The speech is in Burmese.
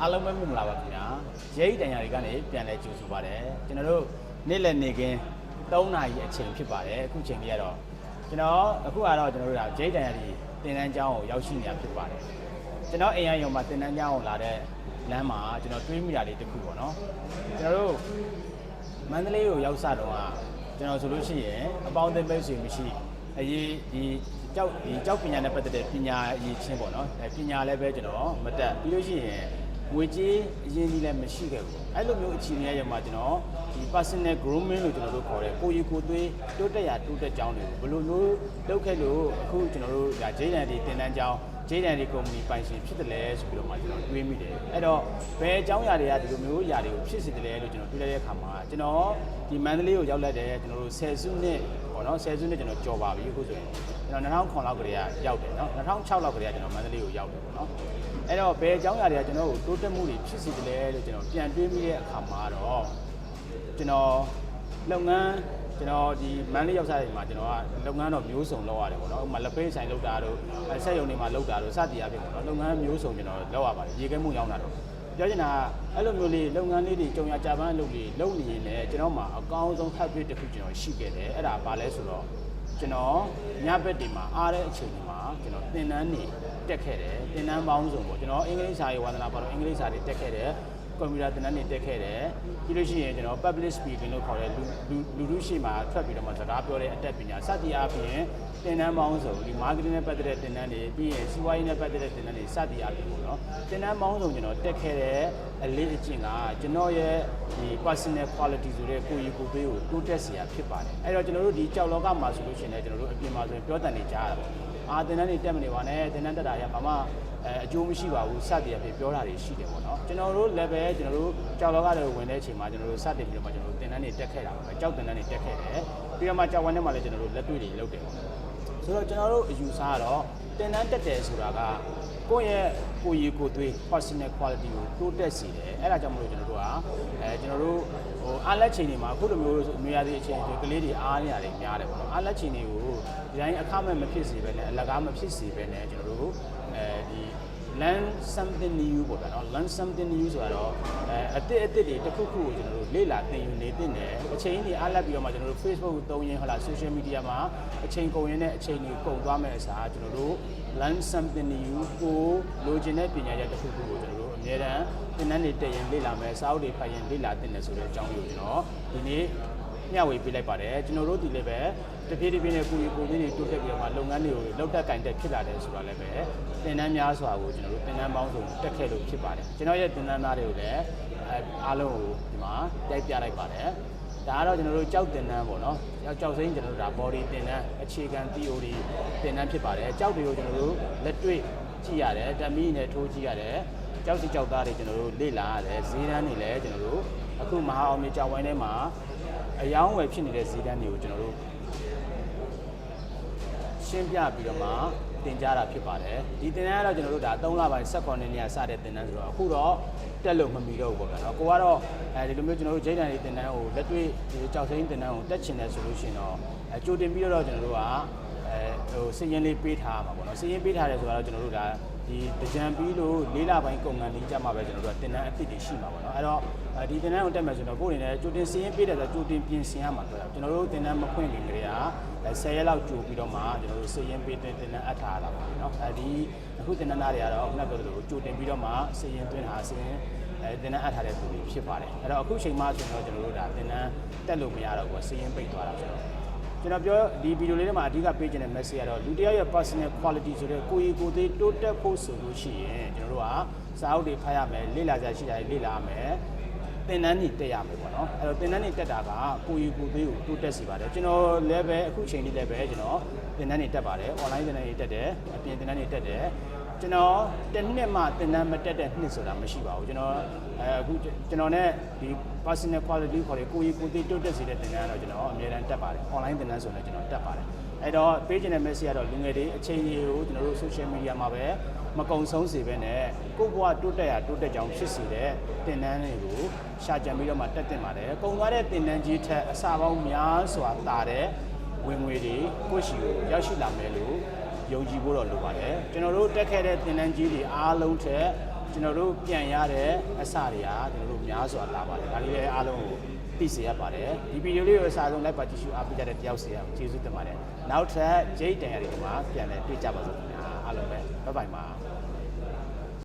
အားလုံးပဲမင်္ဂလာပါခင်ဗျာရဲဤတန်ရာတွေကနေပြန်လဲကြိုဆိုပါတယ်ကျွန်တော်တို့နေ့လည်နေခင်း3နာရီအချိန်ဖြစ်ပါတယ်အခုချိန်ကြီးကတော့ကျွန်တော်အခုကတော့ကျွန်တော်တို့ကရဲဤတန်ရာတွေတင်တန်းကျောင်းကိုရောက်ရှိနေတာဖြစ်ပါတယ်ကျွန်တော်အိမ်ရရုံမှာတင်တန်းကျောင်းကိုလာတဲ့လမ်းမှာကျွန်တော်တွေးမိတာလေးတစ်ခုပေါ့နော်ကျွန်တော်တို့မန္တလေးကိုရောက်စတော့ကကျွန်တော်ဆိုလို့ရှိရင်အပေါင်းအသင်းပဲဆိုမရှိအရေးဒီကြောက်ဒီကြောက်ပညာနဲ့ပတ်သက်တဲ့ပညာအရေးချင်းပေါ့နော်အဲပညာလည်းပဲကျွန်တော်မတက်ပြီးလို့ရှိရင် ငွေကြေးအရင်ကြီးလည်းမရှိခဲ့ဘူးအဲ့လိုမျိုးအခြေအနေရမှာကျွန်တော်ဒီ personal grooming လို့ကျွန်တော်တို့ခေါ်တယ်ကိုရီကိုသွေးတိုးတက်ရတိုးတက်ကြောင်းတွေကိုဘယ်လိုမျိုးလုပ်ခဲ့လို့အခုကျွန်တော်တို့ဒါဂျေးတန်ဒီတင်တန်းကြောင်းဂျေးတန်ဒီကုမ္ပဏီပိုင်ရှင်ဖြစ်တယ်လဲဆိုပြီးတော့မှကျွန်တော်တွေးမိတယ်အဲ့တော့ဘယ်အကြောင်းအရာတွေကဒီလိုမျိုးအရာတွေကိုဖြစ်စေတယ်လဲလို့ကျွန်တော်တွေးလိုက်တဲ့အခါမှာကျွန်တော်ဒီမန္တလေးကိုရောက်လာတဲ့ကျွန်တော်တို့ဆယ်စုနှစ်ပေါ့နော်ဆယ်စုနှစ်ကျွန်တော်ကြော်ပါပြီအခုဆိုရင်ကျွန်တော်2009လောက်ကလေးကရောက်တယ်နော်2006လောက်ကလေးကကျွန်တော်မန္တလေးကိုရောက်တယ်ပေါ့နော် အဲ့တော့ဘယ်အကြောင်းအရာတွေကကျွန်တော်ကိုတိုးတက်မှုတွေဖြစ်စေတယ်လဲလို့ကျွန်တော်ပြန်တွေးမိတဲ့အခါမှာတော့ကျွန်တော်လုပ်ငန်းကျွန်တော်ဒီမန်းလေးရောက်စားတွေမှာကျွန်တော်ကလုပ်ငန်းတော့မျိုးစုံလုပ်ရတယ်ပေါ့နော်ဥပမာလက်ဖေးဆိုင်လုပ်တာတို့အဲဆက်ရုံတွေမှာလုပ်တာတို့စသည်အဖြစ်ပေါ့နော်လုပ်ငန်းမျိုးစုံကျွန်တော်လုပ်ရပါတယ်ရေခဲမှုရောင်းတာတော့ပြောချင်တာကအဲ့လိုမျိုးလေးလုပ်ငန်းလေးတွေကြုံရကြပန်းလုပ်လေးလုပ်နေရင်လည်းကျွန်တော်မှာအကောင်းဆုံး habit တစ်ခုကျွန်တော်ရှိခဲ့တယ်အဲ့ဒါဘာလဲဆိုတော့ ကျွန်တော်ညဘက်တွေမှာအားတဲ့အချိန်တွေမှာကျွန်တော်သင်တန်းနေတက်ခဲ့တယ်သင်တန်းပေါင်းစုံပေါ့ကျွန်တော်အင်္ဂလိပ်စာရေးဝါသနာပါတော့အင်္ဂလိပ်စာတွေတက်ခဲ့တယ် ကွန်ပျူတာသင်တန်းတွေတက်ခဲ့တယ်ပြီးလို့ရှိရင်ကျွန်တော် public speaking လို့ခေါ်တဲ့လူလူလူလူရှိမှထွက်ပြီးတော့မှစကားပြောတဲ့အတတ်ပညာစသည်အားဖြင့်သင်တန်းပေါင်းစုံဒီ marketing နဲ့ပတ်သက်တဲ့သင်တန်းတွေပြီးရင်စီးပွားရေးနဲ့ပတ်သက်တဲ့သင်တန်းတွေစသည်အားဖြင့်ပေါ့နော်သင်တန်းပေါင်းစုံကျွန်တော်တက်ခဲ့တဲ့အလေးအကျင့်ကကျွန်တော်ရဲ့ဒီ personal quality ဆိုတဲ့ကိုယ်ရည်ကိုယ်သွေးကိုတိုးတက်စေရဖြစ်ပါတယ်အဲ့တော့ကျွန်တော်တို့ဒီကြောက်လောကမှာဆိုလို့ရှိရင်လည်းကျွန်တော်တို့အပြင်မှာဆိုရင်ပြောတန်နေကြရတာပေါ့ အာသင်တန်းတွေတက်မနေပါနဲ့သင်တန်းတက်တာရဘာမှအဲအကျိုးမရှိပါဘူးစသည်အဖြစ်ပြောတာတွေရှိတယ်ပေါ့နော်ကျွန်တော်တို့ level ကျွန်တော်တို့ကြောက်လောကတွေဝင်တဲ့အချိန်မှာကျွန်တော်တို့စတင်ပြီးတော့မှကျွန်တော်တို့သင်တန်းတွေတက်ခဲ့တာပါပဲကြောက်သင်တန်းတွေတက်ခဲ့တယ်ပြီးတော့မှကြောက်ဝမ်းထဲမှာလည်းကျွန်တော်တို့လက်တွေ့တွေလုပ်တယ်ပေါ့ဆိုတော့ကျွန်တော်တို့အယူဆကတော့သင်တန်းတက်တယ်ဆိုတာက ကိုယ့်ရဲ့ကိုယ်ရည်ကိုယ်သွေး personal quality ကိုတိုးတက်စေတယ်အဲ့ဒါကြောင့်မလို့ကျွန်တော်တို့ကအဲကျွန်တော်တို့ဟိုအားလက်ချိန်တွေမှာအခုလိုမျိုးနေရာတွေအချိန်တွေကလေးတွေအားနေရတယ်များတယ်ပေါ့နော်အားလက်ချိန်တွေကိုဒီတိုင်းအခမဲ့မဖြစ်စေပဲနဲ့အလကားမဖြစ်စေပဲနဲ့ကျွန်တော်တို့အဲဒီ learn something new ပေါ့ဗျာနော် learn something new ဆိုတော့အဲအစ်စ်အစ်စ်တွေတစ်ခုခုကိုကျွန်တော်တို့လေ့လာသင်ယူနေသင့်တယ်အချိန်ကြီးအားလက်ပြီးတော့မှကျွန်တော်တို့ Facebook ကိုသုံးရင်းဟလာ social media မှာအချိန်ကုန်ရင်းနဲ့အချိန်ကြီးကုန်သွားမယ့်အစားကျွန်တော်တို့ learn something new ကိုလိုချင်တဲ့ပညာရပ်တစ်ခုခုကိုကျွန်တော်တို့အများတန်းသင်တန်းတွေတက်ရင်လေ့လာမယ်စာအုပ်တွေဖတ်ရင်လေ့လာသင့်တယ်ဆိုတဲ့အကြောင်းကိုကျွန်တော်ဒီနေ့ မျှဝေပေးလိုက်ပါတယ်ကျွန်တော်တို့ဒီလည်းပဲတဖြည်းဖြည်းနဲ့ကိုယ်ကိုယ်လေးတွေတိုးတက်ပြီးတော့မှလုပ်ငန်းတွေကိုလောက်တက်ကင်တက်ဖြစ်လာတယ်ဆိုတာလည်းပဲသင်တန်းများစွာကိုကျွန်တော်တို့သင်တန်းပေါင်းစုံတက်ခဲ့လို့ဖြစ်ပါတယ်ကျွန်တော်ရဲ့သင်တန်းသားတွေကိုလည်းအဲအားလုံးကိုဒီမှာတိုက်ပြလိုက်ပါတယ်ဒါကတော့ကျွန်တော်တို့ကြောက်တင်တန်းပေါ့နော်ကြောက်ကြောက်စိမ့်ကျွန်တော်တို့ဒါ body တင်တန်းအခြေခံ theory တင်တန်းဖြစ်ပါတယ်ကြောက်တွေကိုကျွန်တော်တို့လက်တွေ့ကြည့်ရတယ်ဓမီနဲ့ထိုးကြည့်ရတယ်ကြောက်စီကြောက်သားတွေကျွန်တော်တို့လေ့လာရတယ်ဈေးတန်းတွေလည်းကျွန်တော်တို့အခုမဟာအောင်မြေကြောက်ဝိုင်းထဲမှာ အယောင်းဝယ်ဖြစ်နေတဲ့ဈေးတန်းတွေကိုကျွန်တော်တို့ရှင်းပြပြီးတော့မှတင်ကြတာဖြစ်ပါတယ်ဒီတင်တန်းကတော့ကျွန်တော်တို့ဒါ3လပိုင်း18နှစ်နဲ့စတဲ့တင်တန်းဆိုတော့အခုတော့တက်လို့မမီတော့ဘူးပေါ့ဗျာနော်ကိုကတော့အဲဒီလိုမျိုးကျွန်တော်တို့ဂျိတ်တန်လေးတင်တန်းကိုလက်တွေ့ဒီကြောက်စိမ့်တင်တန်းကိုတက်ချင်တယ်ဆိုလို့ရှိရင်တော့အဲကြိုတင်ပြီးတော့ကျွန်တော်တို့ကအဲဟိုစည်ရင်လေးပေးထားမှာပေါ့နော်စည်ရင်ပေးထားတယ်ဆိုတော့ကျွန်တော်တို့ဒါ ဒီကြံပြီးလို့လေးလပိုင်းကုန်ကန်လေးကြမှာပဲကျွန်တော်တို့ကတင်နန်းအဖြစ်တွေရှိမှာပေါ့နော်အဲ့တော့ဒီတင်နန်းကိုတက်မယ်ဆိုတော့ကိုယ်အနေနဲ့ကြိုတင်စီးရင်ပေးတယ်ဆိုတော့ကြိုတင်ပြင်ဆင်ရမှာဆိုတော့ကျွန်တော်တို့တင်နန်းမဖွင့်ခင်ကလေးက10ရက်လောက်ကြိုပြီးတော့မှကျွန်တော်တို့စီးရင်ပေးတင်တင်နန်းအပ်ထားလာပါပြီနော်အဲဒီအခုတင်နန်းသားတွေကတော့ခုနကပြောသလိုကြိုတင်ပြီးတော့မှစီးရင်သွင်းထားစီးရင်အဲတင်နန်းအပ်ထားတဲ့ပုံတွေဖြစ်ပါတယ်အဲ့တော့အခုချိန်မှဆိုတော့ကျွန်တော်တို့ဒါတင်နန်းတက်လို့မရတော့ဘူးစီးရင်ပိတ်သွားတာဆိုတော့ ကျွန်တော်ပြောဒီဗီဒီယိုလေးထဲမှာအဓိကပေးချင်တဲ့ message ကတော့လူတစ်ယောက်ရဲ့ personal quality ဆိုတဲ့ကိုယ်ရည်ကိုယ်သေးတိုးတက်ဖို့ဆိုလို့ရှိရင်ကျွန်တော်တို့ကစာအုပ်တွေဖတ်ရမယ်လေ့လာကြရှိတာတွေလေ့လာရမယ် သင်တန်းတွေတက်ရမယ်ပေါ့နော်အဲ့တော့သင်တန်းတွေတက်တာကကိုယ်ရည်ကိုယ်သေးကိုတိုးတက်စေပါတယ်ကျွန်တော်လည်းပဲအခုချိန်လေးလည်းပဲကျွန်တော်သင်တန်းတွေတက်ပါတယ် online သင်တန်းတွေတက်တယ်အပြင်သင်တန်းတွေတက်တယ်ကျွန်တော်တစ်နှစ်မှသင်တန်းမတက်တဲ့နှစ်ဆိုတာမရှိပါဘူးကျွန်တော်အဲအခုကျွန်တော် ਨੇ ဒီ personal quality ခေါ်တဲ့ကိုယ်ရည်ကိုယ်သေးတိုးတက်စေတဲ့သင်တန်းကတော့ကျွန်တော်အမြဲတမ်းတက်ပါတယ် online သင်တန်းဆိုလည်းကျွန်တော်တက်ပါတယ်အဲ့တော့ပေးချင်တဲ့ message ကတော့လူငယ်တွေအချိန်ကြီးကိုကျွန်တော်တို့ social media မှာပဲ မကုံဆုံးစေဘဲနဲ့ကိုယ့်ဘဝတိုးတက်ရတိုးတက်ကြောင်းဖြစ်စေတဲ့သင်တန်းတွေကိုရှာကြံပြီးတော့မှတက်တင်ပါတယ်။ကုံသွားတဲ့သင်တန်းကြီးထက်အစာပေါင်းများစွာတာတဲ့ဝင်ငွေတွေကိုယ့်ရှိကိုရောက်ရှိလာမယ်လို့ယုံကြည်ဖို့တော့လိုပါတယ်ကျွန်တော်တို့တက်ခဲ့တဲ့သင်တန်းကြီးတွေအားလုံးထက်ကျွန်တော်တို့ပြန်ရတဲ့အစတွေကကျွန်တော်တို့များစွာလာပါတယ်ဒါလေးလည်းအားလုံးကိုသိစေရပါတယ်ဒီဗီဒီယိုလေးကိုအစားဆုံးလိုက်ပါကြည့်ရှုအားပေးကြတဲ့တယောက်စီအောင်ကျေးဇူးတင်ပါတယ်နောက်ထပ်ဂျိတ်တန်ရတွေဒီမှာပြန်လဲတွေ့ကြပါစို့ခင်ဗျာ အားလုံးပဲဘိုင်ဘိုင်ပါ